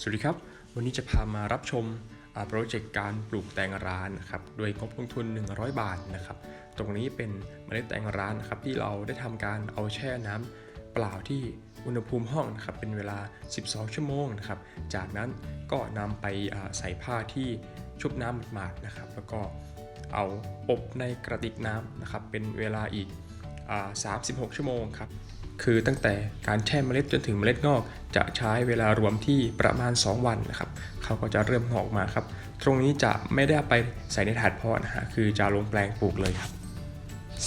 สวัสดีครับ วันนี้จะพามารับชมโปรเจกต์การปลูกแตงร้านนะครับโดยงบลงทุน 100 บาทนะครับ ตรงนี้เป็นเมล็ดแตงร้านนะครับที่เราได้ทำการเอาแช่น้ำเปล่าที่อุณหภูมิห้องนะครับเป็นเวลา 12 ชั่วโมงนะครับ จากนั้นก็นำไปใส่ผ้าที่ชุบน้ำหมาดๆนะครับ แล้วก็เอาอบในกระติกน้ำนะครับเป็นเวลาอีกอ36 ชั่วโมงครับ คือตั้งแต่การแช่เมล็ดจนถึงเมล็ดงอก จะใช้เวลารวมที่ประมาณ 2 วันนะครับเขาก็จะเริ่มงอกมาครับ ตรงนี้จะไม่ได้ไปใส่ในถาดเพาะนะฮะคือจะลงแปลงปลูกเลยครับ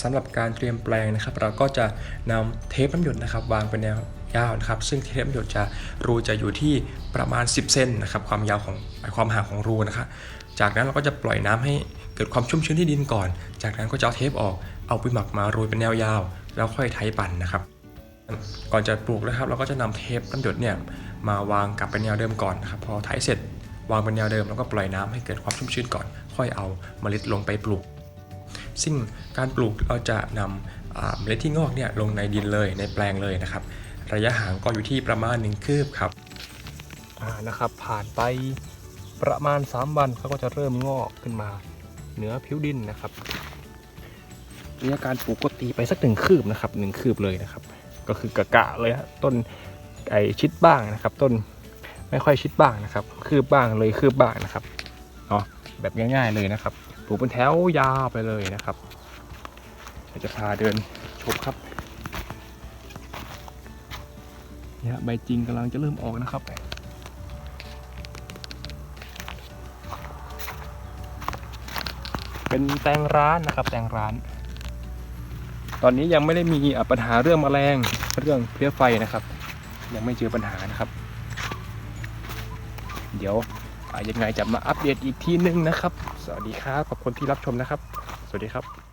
สำหรับการเตรียมแปลงนะครับ เราก็จะนำเทปน้ำหยดนะครับ วางเป็นแนวยาวนะครับ ซึ่งเทปน้ำหยดจะรูจะอยู่ที่ประมาณ 10 เซนนะครับ ความยาวของความห่างของรูนะครับจากนั้นเราก็จะปล่อยน้ำให้เกิดความชุ่มชื้นที่ดินก่อน จากนั้นก็จะเอาเทปออก เอาไปหมักมาโรยเป็นแนวยาว แล้วค่อยไถปั่นนะครับ ก่อนจะปลูกนะครับ เราก็จะนำเทปน้ำหยดเนี่ยมาวางกลับเป็นแนวเดิมก่อนนะครับพอไถเสร็จวางเป็นแนวเดิมแล้วก็ปล่อยน้ำให้เกิดความชุ่มชื้นก่อน ค่อยเอาเมล็ดลงไปปลูก ซึ่งการปลูกเราจะนำอ่าเมล็ดที่งอกเนี่ยลงในดินเลยในแปลงเลยนะครับ ระยะห่างก็อยู่ที่ประมาณ 1 คืบครับอ่านะครับผ่านไปประมาณ 3 วันเขาก็จะเริ่มงอกขึ้นมาเหนือผิวดินนะครับระยะการปลูกก็ตีไปสักหนึ่งคืบนะครับหนึ่งคืบเลยนะครับ ก็คือกะกะเลยฮะต้นไอชิดบ้างนะครับ ต้นไม่ค่อยชิดบ้างนะครับ คืบบ้างเลยคืบบ้างนะครับเนาะแบบง่ายๆเลยนะครับปลูกเป็นแถวยาวไปเลยนะครับเดี๋ยวจะพาเดินชมครับเนี่ยใบจริงกำลังจะเริ่มออกนะครับเป็นแตงร้านนะครับแตงร้าน ตอนนี้ยังไม่ได้มีปัญหาเรื่องแมลงเรื่องเพลี้ยไฟนะครับ ยังไม่เจอปัญหานะครับ เดี๋ยวยังไงจะมาอัปเดตอีกทีนึงนะครับ สวัสดีครับขอบคุณที่รับชมนะครับ สวัสดีครับ